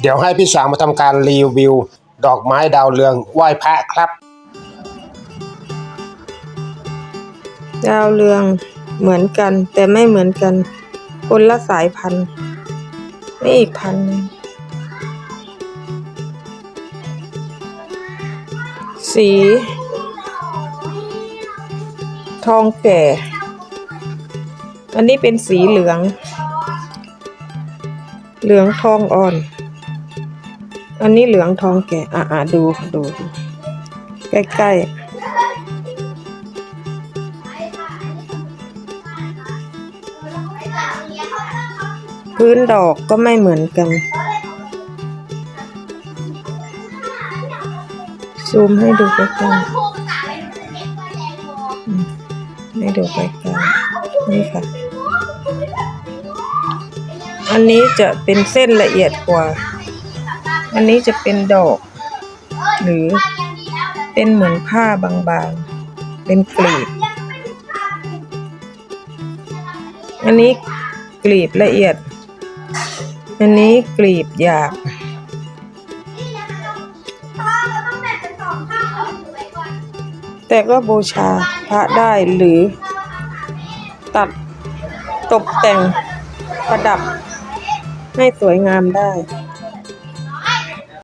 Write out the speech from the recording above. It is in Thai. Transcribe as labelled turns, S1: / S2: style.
S1: เดี๋ยวให้พี่สางมาทำการรีวิว ดอกไม้ดาวเรืองไหว้พระครับ
S2: ดาวเรืองเหมือนกัน แต่ไม่เหมือนกัน คนละสายพันธุ์นี่อีกพันธุ์หนึ่งสี ทองแก่ อันนี้เป็นสีเหลือง เหลืองทองอ่อน อันนี้เหลืองทองแก่อะอะดูดู ใกล้ๆ พื้นดอกก็ไม่เหมือนกัน ซูมให้ดูใกล้ๆให้ดูใกล้ๆนี่ค่ะ อันนี้จะเป็นเส้นละเอียดกว่า อันนี้จะเป็นดอก หรือเป็นเหมือนผ้าบางๆ เป็นกลีบ อันนี้กลีบละเอียด อันนี้กลีบหยาบแต่ก็บูชาพระได้หรือ ตัดตกแต่งประดับให้สวยงามได้